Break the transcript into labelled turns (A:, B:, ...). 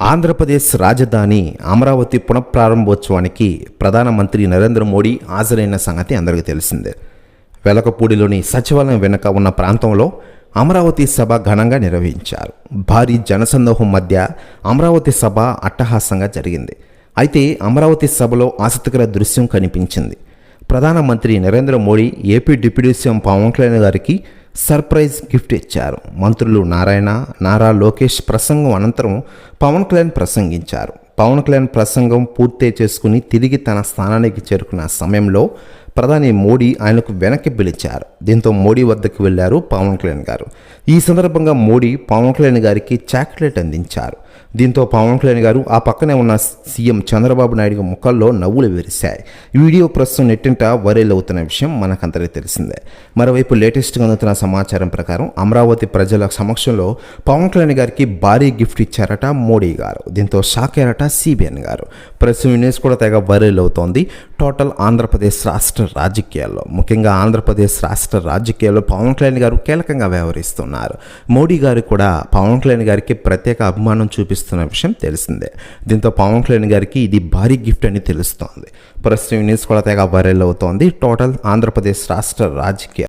A: ఆంధ్రప్రదేశ్ రాజధాని అమరావతి పునఃప్రారంభోత్సవానికి ప్రధానమంత్రి నరేంద్ర మోడీ హాజరైన సంగతి అందరికీ తెలిసిందే. వెలకపూడిలోని సచివాలయం వెనుక ఉన్న ప్రాంతంలో అమరావతి సభ ఘనంగా నిర్వహించారు. భారీ జనసందోహం మధ్య అమరావతి సభ అట్టహాసంగా జరిగింది. అయితే అమరావతి సభలో ఆసక్తికర దృశ్యం కనిపించింది. ప్రధానమంత్రి Narendra Modi AP deputy CM Pawan Kalyan గారికి సర్ప్రైజ్ గిఫ్ట్ ఇచ్చారు. మంత్రులు నారాయణ నారా లోకేష్ ప్రసంగం అనంతరం పవన్ కళ్యాణ్ ప్రసంగించారు. పవన్ కళ్యాణ్ ప్రసంగం పూర్తి చేసుకుని తిరిగి తన స్థానానికి చేరుకున్న సమయంలో ప్రధాని మోడీ ఆయనకు వెనక్కి పిలిచారు. దీంతో మోడీ వద్దకు వెళ్ళారు పవన్ కళ్యాణ్ గారు. ఈ సందర్భంగా మోడీ పవన్ కళ్యాణ్ గారికి చాక్లెట్ అందించారు. దీంతో పవన్ కళ్యాణ్ గారు ఆ పక్కనే ఉన్న సీఎం చంద్రబాబు నాయుడు ముఖంలో నవ్వులు విరిశాయి. వీడియో ప్రస్తుతం నెట్టింట వైరల్ అవుతున్న విషయం మనకందరికీ తెలిసిందే. మరోవైపు లేటెస్ట్గా అందుతున్న సమాచారం ప్రకారం అమరావతి ప్రజల సమక్షంలో పవన్ కళ్యాణ్ గారికి భారీ గిఫ్ట్ ఇచ్చారట మోడీ గారు. దీంతో షాక్ అయ్యారట సిబిఎన్ గారు. ప్రస్తుతం న్యూస్ కూడా తెగ వైరల్ అవుతోంది. టోటల్ ఆంధ్రప్రదేశ్ రాష్ట్ర రాజకీయాల్లో ముఖ్యంగా ఆంధ్రప్రదేశ్ రాష్ట్ర రాజకీయాల్లో పవన్ కళ్యాణ్ గారు కీలకంగా వ్యవహరిస్తున్నారు. మోడీ గారు కూడా పవన్ కళ్యాణ్ గారికి ప్రత్యేక అభిమానం చూపిస్తున్న విషయం తెలిసిందే. దీంతో పవన్ కళ్యాణ్ గారికి ఇది భారీ గిఫ్ట్ అని తెలుస్తోంది. ప్రస్తుతం న్యూస్ కూడా తెగ వైరల్ అవుతోంది టోటల్ ఆంధ్రప్రదేశ్ రాష్ట్ర రాజకీయ